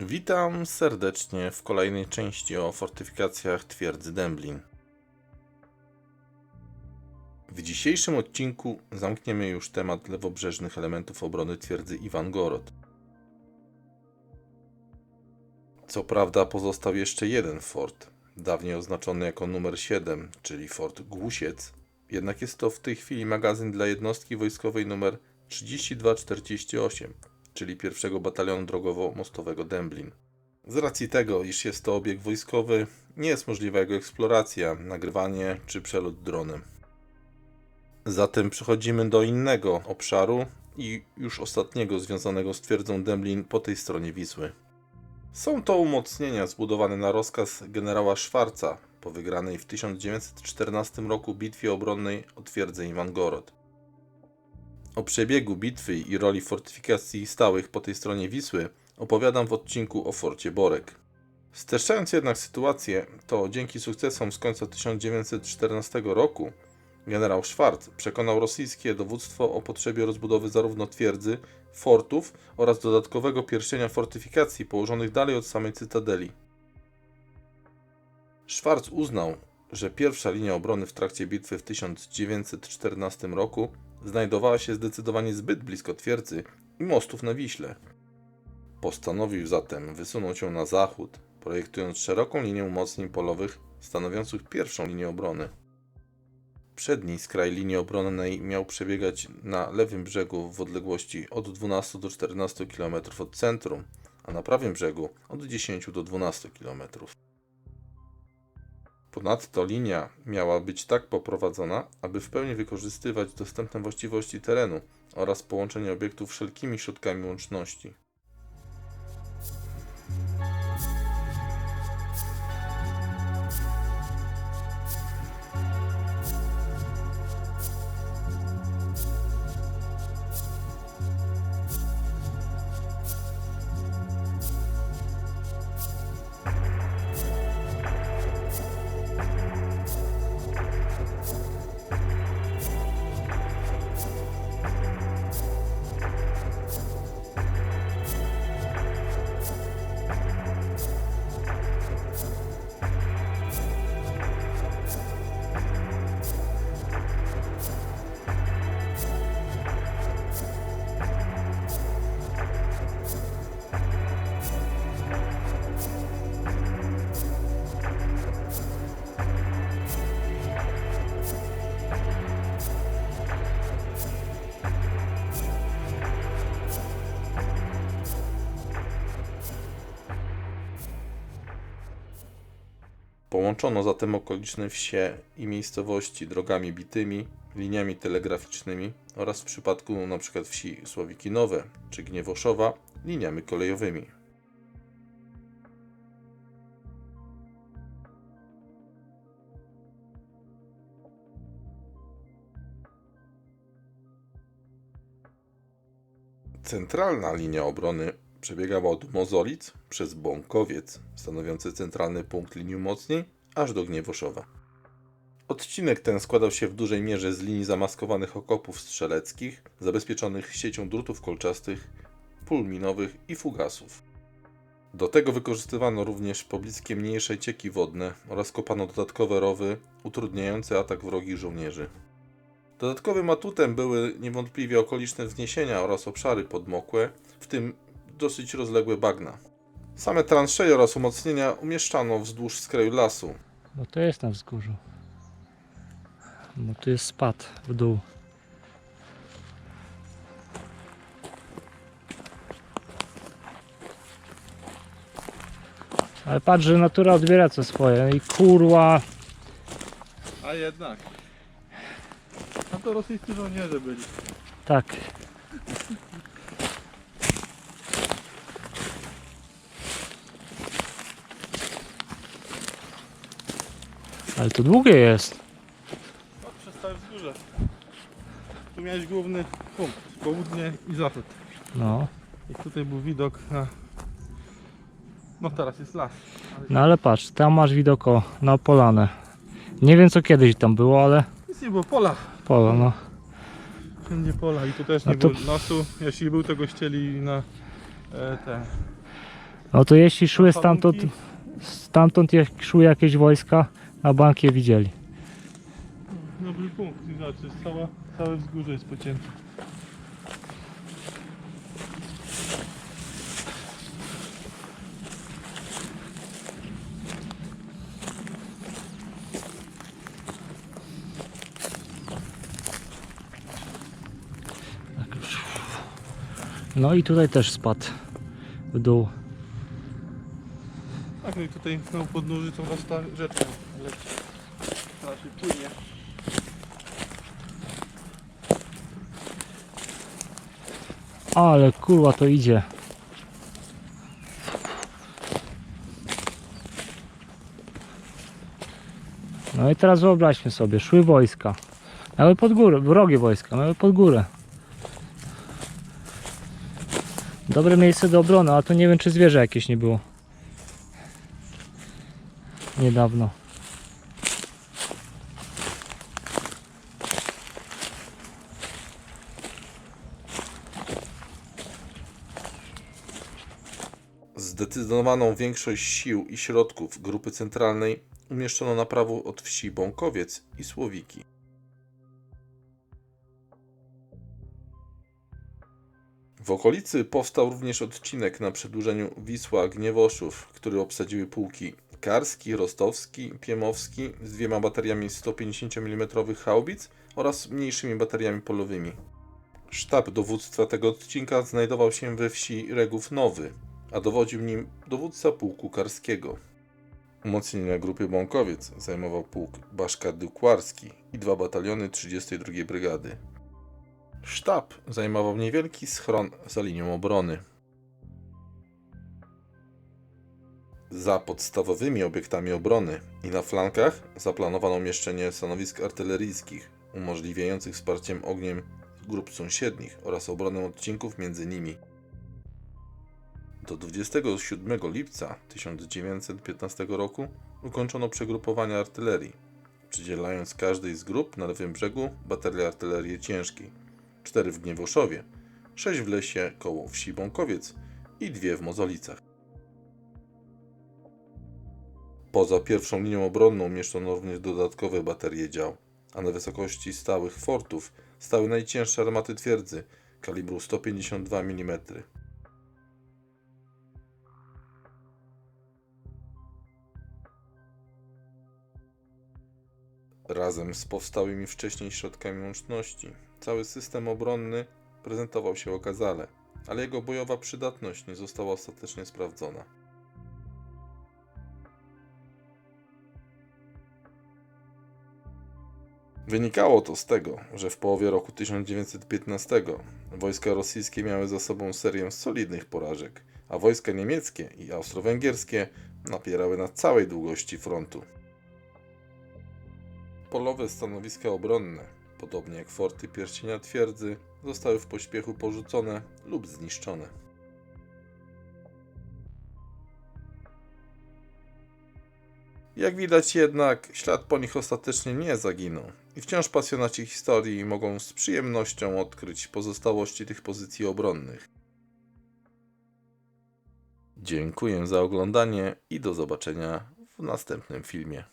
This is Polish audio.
Witam serdecznie w kolejnej części o fortyfikacjach twierdzy Demblin. W dzisiejszym odcinku zamkniemy już temat lewobrzeżnych elementów obrony twierdzy Iwangorod. Co prawda pozostał jeszcze jeden fort, dawniej oznaczony jako numer 7, czyli fort Głusiec, jednak jest to w tej chwili magazyn dla jednostki wojskowej numer 3248, czyli pierwszego batalionu drogowo-mostowego Demblin. Z racji tego, iż jest to obiekt wojskowy, nie jest możliwa jego eksploracja, nagrywanie czy przelot dronem. Zatem przechodzimy do innego obszaru i już ostatniego związanego z twierdzą Demblin po tej stronie Wisły. Są to umocnienia zbudowane na rozkaz generała Schwarza po wygranej w 1914 roku bitwie obronnej o twierdzę Iwangorod. O przebiegu bitwy i roli fortyfikacji stałych po tej stronie Wisły opowiadam w odcinku o forcie Borek. Streszczając jednak sytuację, to dzięki sukcesom z końca 1914 roku generał Schwarz przekonał rosyjskie dowództwo o potrzebie rozbudowy zarówno twierdzy, fortów oraz dodatkowego pierścienia fortyfikacji położonych dalej od samej cytadeli. Schwarz uznał, że pierwsza linia obrony w trakcie bitwy w 1914 roku znajdowała się zdecydowanie zbyt blisko twierdzy i mostów na Wiśle. Postanowił zatem wysunąć ją na zachód, projektując szeroką linię umocnień polowych stanowiących pierwszą linię obrony. Przedni skraj linii obronnej miał przebiegać na lewym brzegu w odległości od 12 do 14 km od centrum, a na prawym brzegu od 10 do 12 km. Ponadto linia miała być tak poprowadzona, aby w pełni wykorzystywać dostępne właściwości terenu oraz połączenie obiektów wszelkimi środkami łączności. Połączono zatem okoliczne wsie i miejscowości drogami bitymi, liniami telegraficznymi oraz w przypadku np. wsi Słowiki Nowe czy Gniewoszowa liniami kolejowymi. Centralna linia obrony przebiegała od Mozolic przez Bąkowiec, stanowiący centralny punkt linii umocnień, aż do Gniewoszowa. Odcinek ten składał się w dużej mierze z linii zamaskowanych okopów strzeleckich, zabezpieczonych siecią drutów kolczastych, pól minowych i fugasów. Do tego wykorzystywano również pobliskie mniejsze cieki wodne oraz kopano dodatkowe rowy utrudniające atak wrogich żołnierzy. Dodatkowym atutem były niewątpliwie okoliczne wzniesienia oraz obszary podmokłe, w tym dosyć rozległe bagna. Same transzeje oraz umocnienia umieszczano wzdłuż skraju lasu. Bo to jest na wzgórzu. Bo tu jest spad w dół. Ale patrz, że natura odbiera co swoje. I kurwa. A jednak. A to rosyjscy żołnierze byli. Tak. Ale to długie jest. No, przez całe wzgórze. Tu miałeś główny punkt. Południe i zachód. No. I tutaj był widok na... No teraz jest las. Ale No ale patrz, tam masz widok o, na polanę. Nie wiem co kiedyś tam było, ale nic nie było, pola. polo, no. Wszędzie pola i tu też nie to- było lasu. Jeśli był, to go ścieli na e, te No to jeśli szły stamtąd, stamtąd jak szły jakieś wojska, a bank je widzieli. Dobry punkt, i znaczy cała, całe wzgórze jest pocięte. No i tutaj też spadł w dół. Tak, no i tutaj na podnóży to was ta rzeczka leci. Teraz się płynie. Ale kurwa to idzie. No i teraz wyobraźmy sobie, szły wojska. Miały pod górę, wrogie wojska, miały pod górę. Dobre miejsce do obrony, a tu nie wiem czy zwierzę jakieś nie było. Niedawno. Zdecydowaną większość sił i środków grupy centralnej umieszczono na prawo od wsi Bąkowiec i Słowiki. W okolicy powstał również odcinek na przedłużeniu Wisła-Gniewoszów, który obsadziły pułki Karski, Rostowski, Piemowski z dwiema bateriami 150 mm haubic oraz mniejszymi bateriami polowymi. Sztab dowództwa tego odcinka znajdował się we wsi Regów Nowy, a dowodził nim dowódca pułku karskiego. Umocnienia grupy Bąkowiec zajmował pułk Baszka Dukwarski i dwa bataliony 32 Brygady. Sztab zajmował niewielki schron za linią obrony. Za podstawowymi obiektami obrony i na flankach zaplanowano umieszczenie stanowisk artyleryjskich, umożliwiających wsparciem ogniem grup sąsiednich oraz obronę odcinków między nimi. Do 27 lipca 1915 roku ukończono przegrupowania artylerii, przydzielając każdej z grup na lewym brzegu baterię artylerii ciężkiej, 4 w Gniewoszowie, 6 w lesie koło wsi Bąkowiec i 2 w Mozolicach. Poza pierwszą linią obronną umieszczono również dodatkowe baterie dział, a na wysokości stałych fortów stały najcięższe armaty twierdzy kalibru 152 mm. Razem z powstałymi wcześniej środkami łączności, cały system obronny prezentował się okazale, ale jego bojowa przydatność nie została ostatecznie sprawdzona. Wynikało to z tego, że w połowie roku 1915 wojska rosyjskie miały za sobą serię solidnych porażek, a wojska niemieckie i austro-węgierskie napierały na całej długości frontu. Polowe stanowiska obronne, podobnie jak forty pierścienia twierdzy, zostały w pośpiechu porzucone lub zniszczone. Jak widać jednak, ślad po nich ostatecznie nie zaginął i wciąż pasjonaci historii mogą z przyjemnością odkryć pozostałości tych pozycji obronnych. Dziękuję za oglądanie i do zobaczenia w następnym filmie.